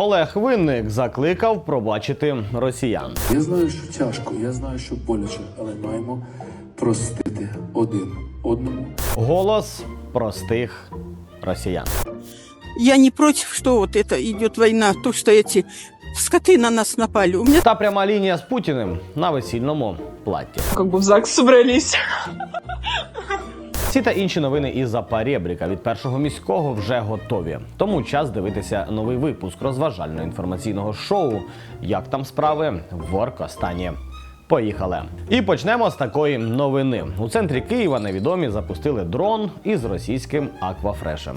Олег Винник закликав пробачити росіян. Я знаю, що тяжко, я знаю, що боляче, але маємо простити один одному. Голос простих росіян. Я не против, что вот это идет война, то, что эти скоты на нас напали. У меня Та пряма лінія з Путіним на весільному платі. как бы в ЗАГС собрались. Ці та інші новини із Запорєбріка від першого міського вже готові. Тому час дивитися новий випуск розважально-інформаційного шоу. Як там справи в Оркостані. Поїхали. І почнемо з такої новини. У центрі Києва невідомі запустили дрон із російським аквафрешем.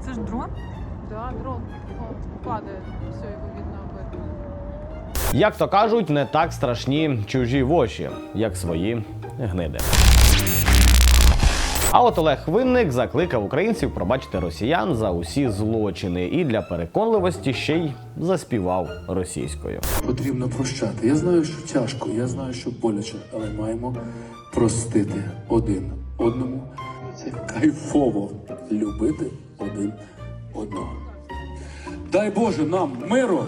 Це ж дрон? Да, дрон. Он падает. Все, его видно об этом. Як то кажуть, не так страшні чужі воші, як свої гниди. А от Олег Винник закликав українців пробачити росіян за усі злочини і для переконливості ще й заспівав російською. Потрібно прощати. Я знаю, що тяжко, я знаю, що боляче, але маємо простити один одному. Це кайфово любити один одного. Дай Боже нам миру.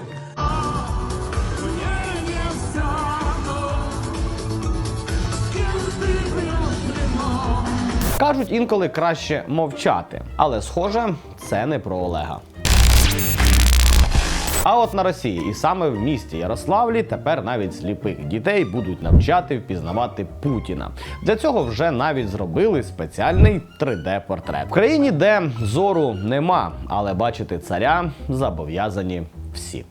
Кажуть, інколи краще мовчати, але схоже, це не про Олега. А от на Росії, і саме в місті Ярославлі тепер навіть сліпих дітей будуть навчати впізнавати Путіна. Для цього вже навіть зробили спеціальний 3D-портрет. В країні, де зору нема, але бачити царя зобов'язані всі.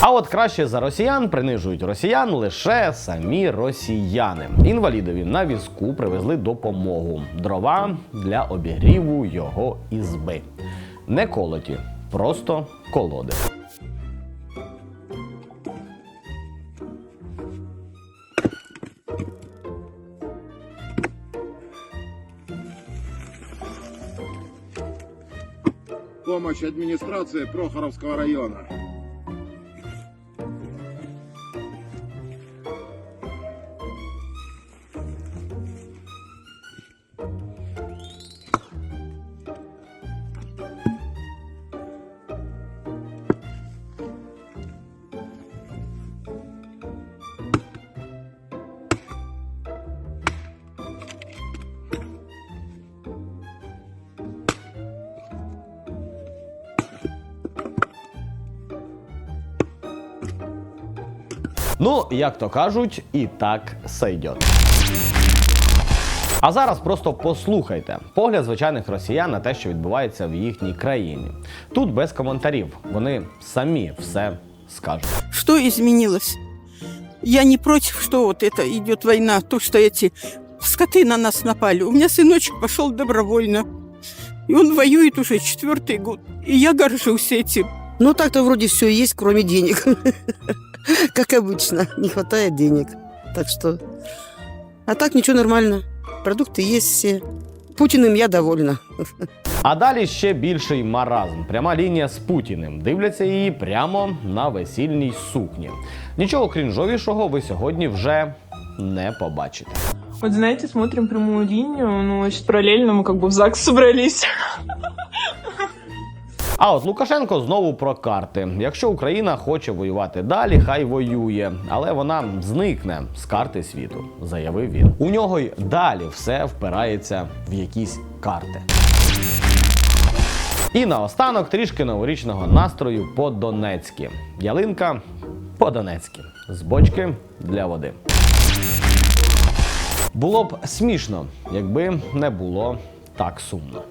А от краще за росіян принижують росіян лише самі росіяни. Інвалідові на візку привезли допомогу дрова для обігріву його ізби. Не колоті, просто колоди. Помощь администрации Прохоровского района. Ну, як то кажуть, і так сойдет. А зараз просто послухайте погляд звичайних росіян на те, що відбувається в їхній країні. Тут без коментарів. Вони самі все скажуть. что изменилось? Я не против, что вот это идет война, то, что эти скоты на нас напали. У меня сыночек пошел добровольно. И он воюет уже четвертый год. И я горжусь этим. Ну, так-то вроде все есть, кроме денег. Как обычно, не хватает денег. Так что... А так ничего нормально. Продукты есть все. Путиным я довольна. А далі ще більший маразм. Пряма лінія з Путіним. Дивляться її прямо на весільній сукні. Нічого крінжовішого ви сьогодні вже не побачите. Вот знаете, смотрим прямую линию, ну, значит, параллельно мы как бы в ЗАГС собрались. А от Лукашенко знову про карти. Якщо Україна хоче воювати далі, хай воює, але вона зникне з карти світу, заявив він. У нього й далі все впирається в якісь карти. І наостанок трішки новорічного настрою по-донецьки. Ялинка по-донецьки. З бочки для води. Було б смішно, якби не було так сумно.